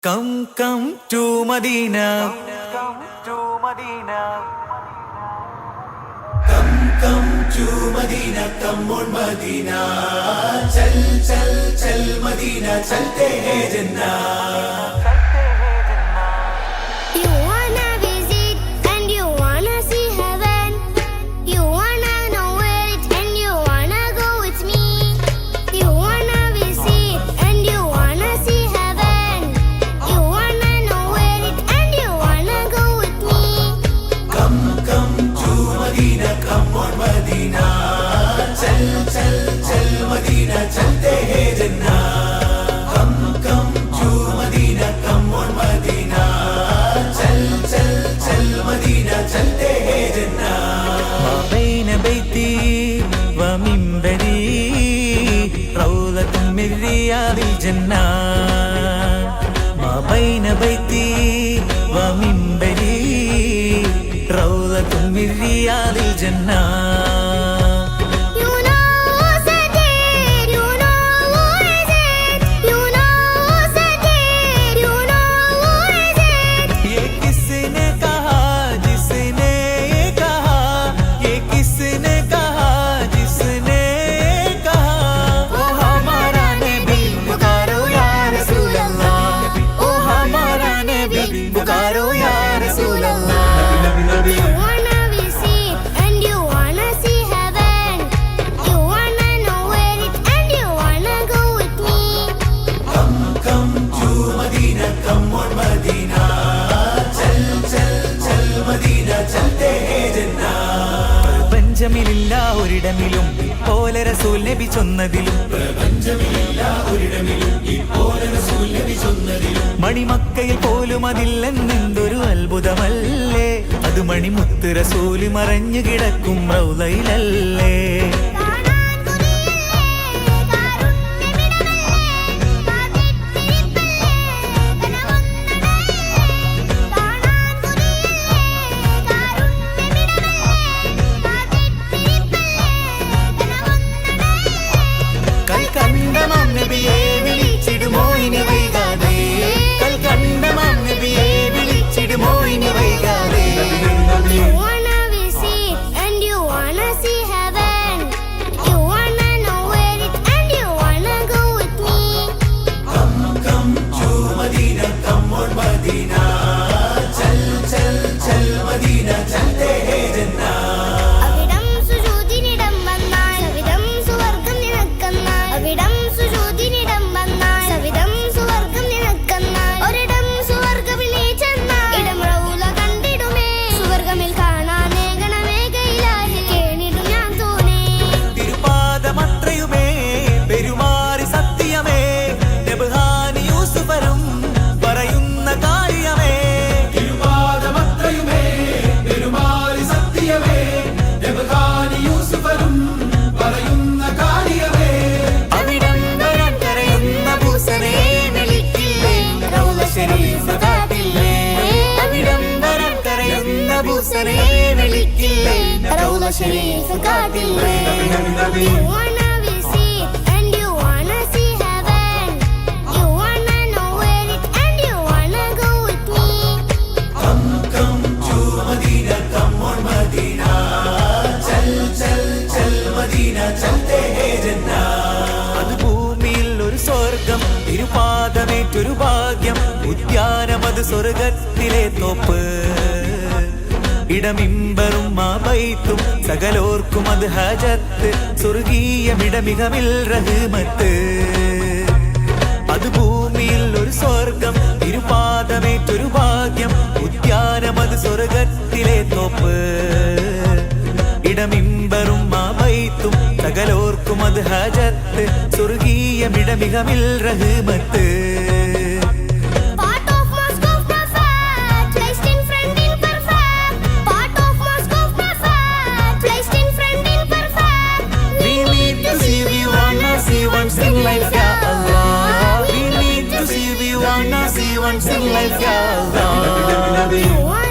Come, come to Medina. Come, come to Medina. Come, come to Medina. Come on, Medina. Chal, chal, chal, Medina. Chalte hai jannah. بين بيتي ومنبري روضة من رياض الجنات पुकारो यार रसूल अल्लाह പ്രപഞ്ചമില്ല ഒരിടമിലും. പോലെ റസൂൽ നബി ചൊന്നതിലും. പ്രപഞ്ചമിലില്ല ഒരിടമിലും മണിമക്കയിൽ പോലും അതില്ലെന്നെന്തൊരു അത്ഭുതമല്ലേ? അത് മണിമുത്ത് റസൂൽ മറഞ്ഞു കിടക്കും റൗലയിലല്ലേ sharifa katil You wanna be see and you wanna see heaven You wanna know where it and you wanna go with me Come come to Medina come on Medina Chal chal chal Medina chalte hai jannah അത് ഭൂമിയിൽ ഒരു സ്വർഗം തിരുപാദമേറ്റൊരു ഭാഗ്യം ഉദ്യാനമത് സ്വർഗത്തിലെ തോപ്പ് ഇടമിമ്പറും മാബൈത്തും സകലോർക്കും അത് ഹജത്ത്. സ്വർഗീയമിടമികമിൽ റഹ്മത്ത്. അത് ഭൂമിയിൽ ഒരു സ്വർഗം തിരുപാദമേറ്റൊരു ഭാഗ്യം. ഉദ്യാനം അത് സ്വർഗത്തിലെ തോപ്പ്. ഇടമിമ്പറും മാബൈത്തും സകലോർക്കും അത് ഹജത്ത്. സ്വർഗീയമിടമികമിൽ റഹ്മത്ത്. once in life, yeah. Love you.